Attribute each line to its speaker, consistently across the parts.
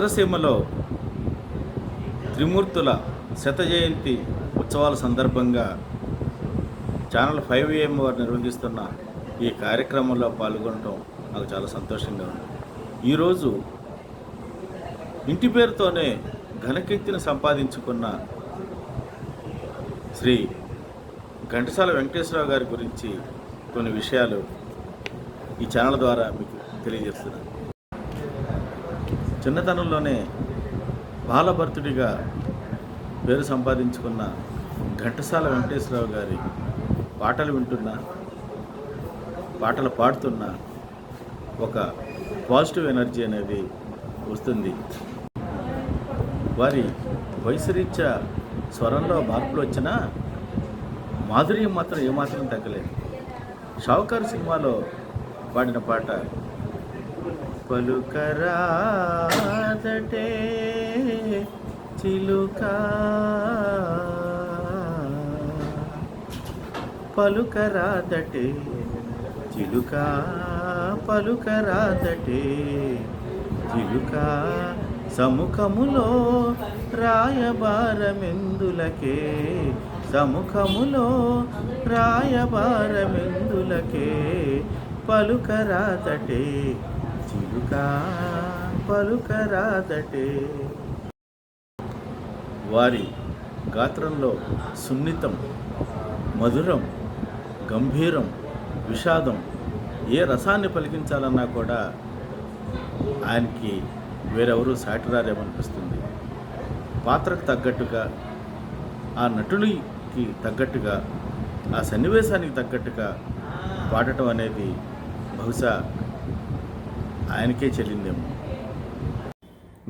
Speaker 1: చిత్రసీమలో త్రిమూర్తుల శత జయంతి ఉత్సవాల సందర్భంగా ఛానల్ ఫైవ్ ఏఎం వారు నిర్వహిస్తున్న ఈ కార్యక్రమంలో పాల్గొనడం నాకు చాలా సంతోషంగా ఉంది. ఈరోజు ఇంటి పేరుతోనే ఘనకీర్తిని సంపాదించుకున్న శ్రీ ఘంటసాల వెంకటేశ్వరరావు గారి గురించి కొన్ని విషయాలు ఈ ఛానల్ ద్వారా మీకు తెలియజేస్తున్నాను. చిన్నతనంలోనే బాలభర్తుడిగా పేరు సంపాదించుకున్న ఘంటసాల వెంకటేశ్వరరావు గారి పాటలు వింటున్నా పాటలు పాడుతున్న ఒక పాజిటివ్ ఎనర్జీ అనేది వస్తుంది. వారి వయసురీత్యా స్వరంలో మార్పులు వచ్చినా మాధుర్యం మాత్రం ఏమాత్రం తగ్గలేదు. షావుకారు సినిమాలో పాడిన పాట పలుకరాదటే చిలుక. పలుకరాదటే చిలుక పలుకరాదటే చిలుక. సముఖములో రాయబారమెందులకే సముఖములో రాయబారమెందులకే పలుకరాదటే చిలుక పలుకరాదటే. వారి గాత్రంలో సున్నితం మధురం గంభీరం విషాదం ఏ రసాన్ని పలికించాలన్నా కూడా ఆయనకి వేరెవరూ సాటిరారేమనిపిస్తుంది పాత్రకు తగ్గట్టుగా ఆ నటుడికి తగ్గట్టుగా ఆ సన్నివేశానికి తగ్గట్టుగా పాడటం అనేది బహుశా ఆయనకే చెల్లిందేమో.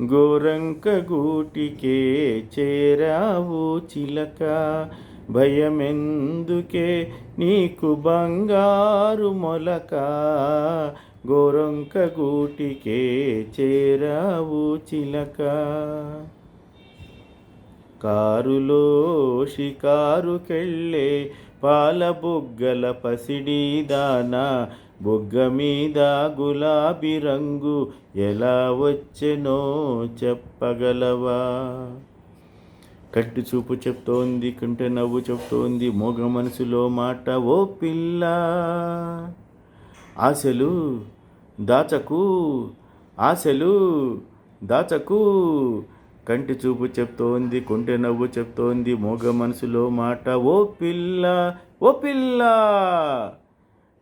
Speaker 1: గోరంక గూటికే చేరావు చిలక భయమెందుకే నీకు బంగారు మొలక? గోరంక గూటికే చేరావు చిలక. కారులో షికారుకెళ్ళే పాల బుగ్గల పసిడి దానా బుగ్గ మీద గులాబీ రంగు ఎలా వచ్చెనో చెప్పగలవా? కట్టు చూపు చెప్తోంది కంటే నవ్వు చెప్తోంది మోగ మనసులో మాట ఓ పిల్ల! ఆశలు దాచకు ఆశలు దాచకు కంటి చూపు చెప్తోంది కొంటె నవ్వు చెప్తోంది మోగ మనసులో మాట ఓ పిల్ల! ఓ పిల్ల!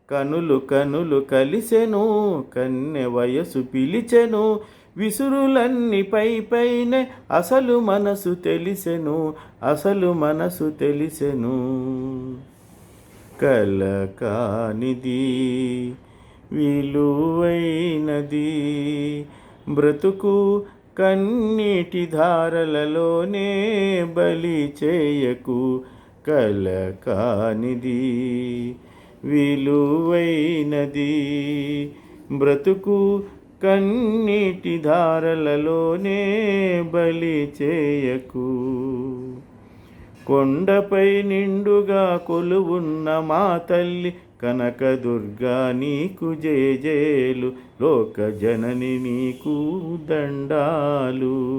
Speaker 1: కనులు కనులు కలిసెను కన్నె వయసు పిలిచెను విసురులన్నీ పై పైనే అసలు మనసు తెలిసెను అసలు మనసు తెలిసెను. కల కానిది విలువైనది బ్రతుకు కన్నీటి ధారలలోనే బలి చేయకు. కల కానిది విలువైనది. బ్రతుకు కన్నీటి ధారలలోనే బలి చేయకు. కొండపై నిండుగా కొలువున్న మా తల్లి కనకదుర్గా నీకు జేజేలు లోక జనని నీకు దండాలు.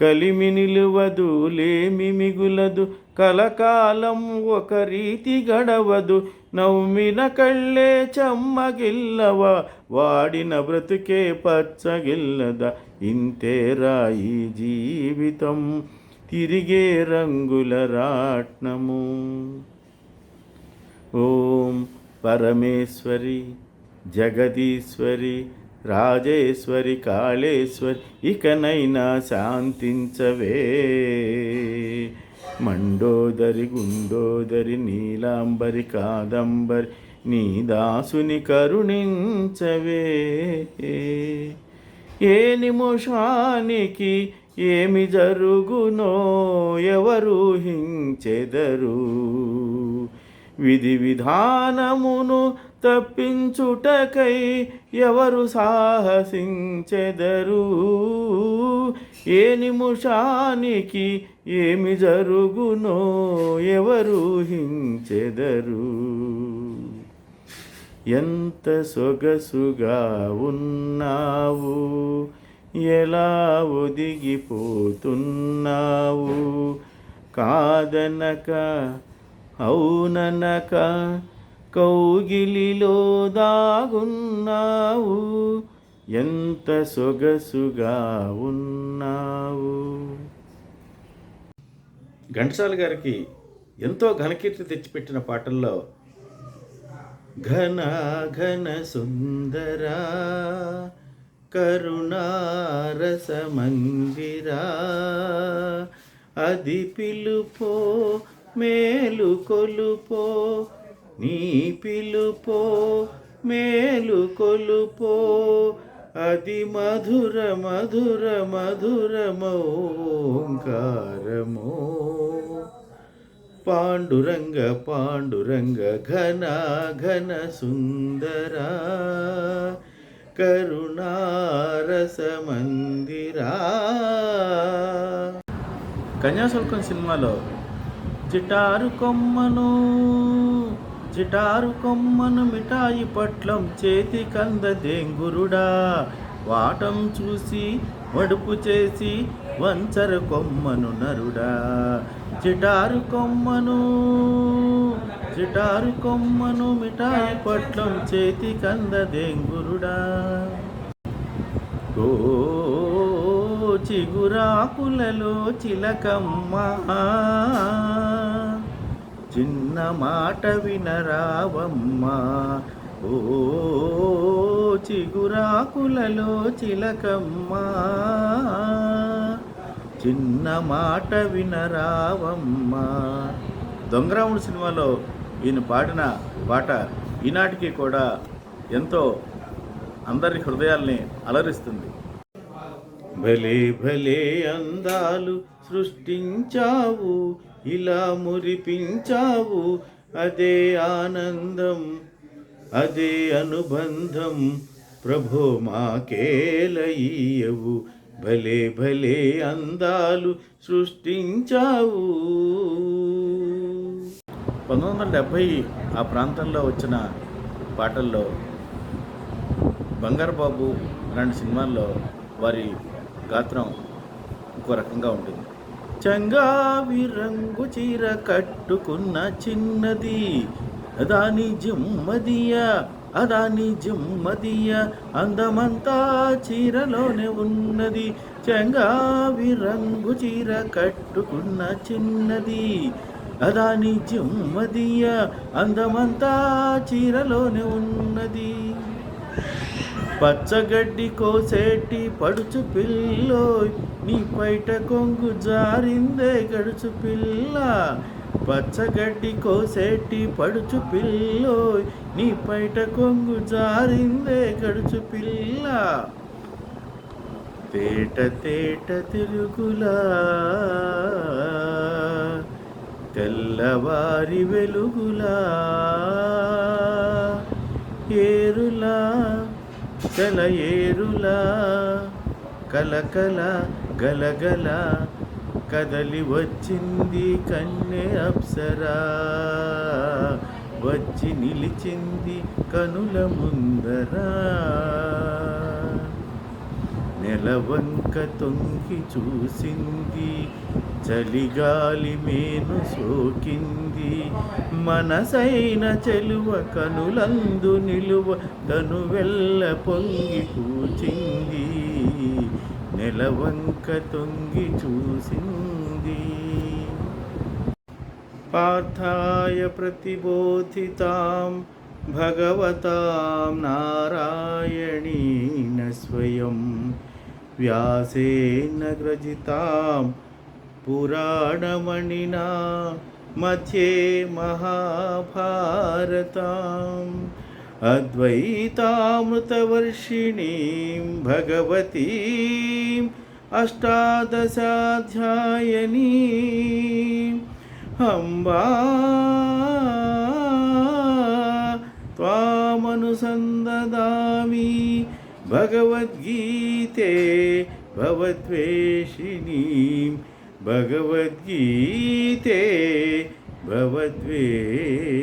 Speaker 1: కలిమి నిలువదు లేమి మిగులదు కలకాలం ఒక రీతి గడవదు. నవ్విన కళ్ళే చెమ్మగిల్లవ వాడిన బ్రతుకే పచ్చగిల్లద. ఇంతేరా ఈ జీవితం తిరిగే రంగుల రాట్నము. ఓం పరమేశ్వరి జగదీశ్వరి రాజేశ్వరి కాళేశ్వరి ఇకనైనా శాంతించవే. మండోదరి గుండోదరి నీలాంబరి కాదంబరి నీ దాసుని కరుణించవే. ఏ నిమిషానికి ఏమి జరుగునో ఎవరు హించెదరు? విధి విధానమును తప్పించుటకై ఎవరు సాహసించెదరు? ఏ నిమిషానికి ఏమి జరుగునో ఎవరు హించెదరు ఎంత సొగసుగా ఉన్నావు? ఎలా ఒదిగిపోతున్నావు? కాదనక అవుననక కౌగిలిలో దాగున్నావు ఎంత సొగసుగా ఉన్నావు. ఘంటసాల గారికి ఎంతో ఘనకీర్తి తెచ్చిపెట్టిన పాటల్లో ఘన ఘన సుందరా కరుణారస మందిరా అది పిలుపో మేలు కొలుపో నీ పిలుపో మేలు కొలుపో. అది మధుర మధుర మధురమోంకారమో పాండురంగ పాండురంగ ఘన ఘన సుందర. కరుణారస మందిరా. కన్యాశుల్కం సినిమాలో జిటారు కొమ్మను జిటారు కొమ్మను మిఠాయి పట్లం చేతి కంద దేంగురుడా. వాటం చూసి వడుపు చేసి వంచర కొమ్మను నరుడా. జిటారు కొమ్మను జిటారు కొమ్మను మిఠాయి పట్లం చేతి కంద దేంగురుడా. ఓ చిగురాకులలో చిలకమ్మ చిన్న మాట వినరావమ్మా. ఓ చిగురాకులలో చిలకమ్మా. చిన్న మాట వినరావమ్మా. దొంగరాముడు సినిమాలో ఈయన పాడిన పాట ఈనాటికి కూడా ఎంతో అందరి హృదయాల్ని అలరిస్తుంది. భలే భలే అందాలు సృష్టించావు. ఇలా మురిపించావు. అదే ఆనందం అదే అనుబంధం ప్రభో మాకేలయ్యవు భలే భలే అందాలు సృష్టించావు. పంతొమ్మిది వందల డెబ్భై ఆ ప్రాంతంలో వచ్చిన పాటల్లో బంగారు బాబు లాంటి సినిమాల్లో వారి గాత్రం ఇంకో రకంగా ఉంటుంది. చంగావి రంగు చీర కట్టుకున్న చిన్నది. అదాని జిమ్మదియ అదాని జిమ్మదియ అందమంతా చీరలోనే ఉన్నది. చంగావి రంగు చీర కట్టుకున్న చిన్నది. అదాని జిమ్మదియ అందమంతా చీరలోనే ఉన్నది. పచ్చగడ్డి కోసేటి పడుచు పిల్లో నీ పైట కొంగు జారిందే గడుచు పిల్ల. పచ్చగడ్డి కోసేటి పడుచు పిల్లో నీ పైట కొంగు జారిందే గడుచు పిల్ల. తేట తేట తిరుగులా తెల్లవారి వెలుగులా ఏరులా కల ఏరులా కలకల గలగల కదలి వచ్చింది కన్నె అప్సరా. వచ్చి నిలిచింది కనుల ముందరా. నెలవంక తొంగి చూసింది చలిగాలి మేను సోకింది. మనసైన చెలువ కనులందు నిలువ తను వెళ్ళ పొంగి కూచింది నెలవంక తొంగి చూసింది పార్థాయ ప్రతిబోధితాం భగవతాం నారాయణీన స్వయం వ్యాసేన గ్రజితాం పురాణమణినా मध्ये महाभारताम् अद्वैतामृतवर्षिणीं भगवतीम् अष्टादशाध्यायनीम् अम्बा त्वामनुसन्ददामि भगवद्गीते भवद्वेषिणीं भगवद्गीते भवद्वेषिणी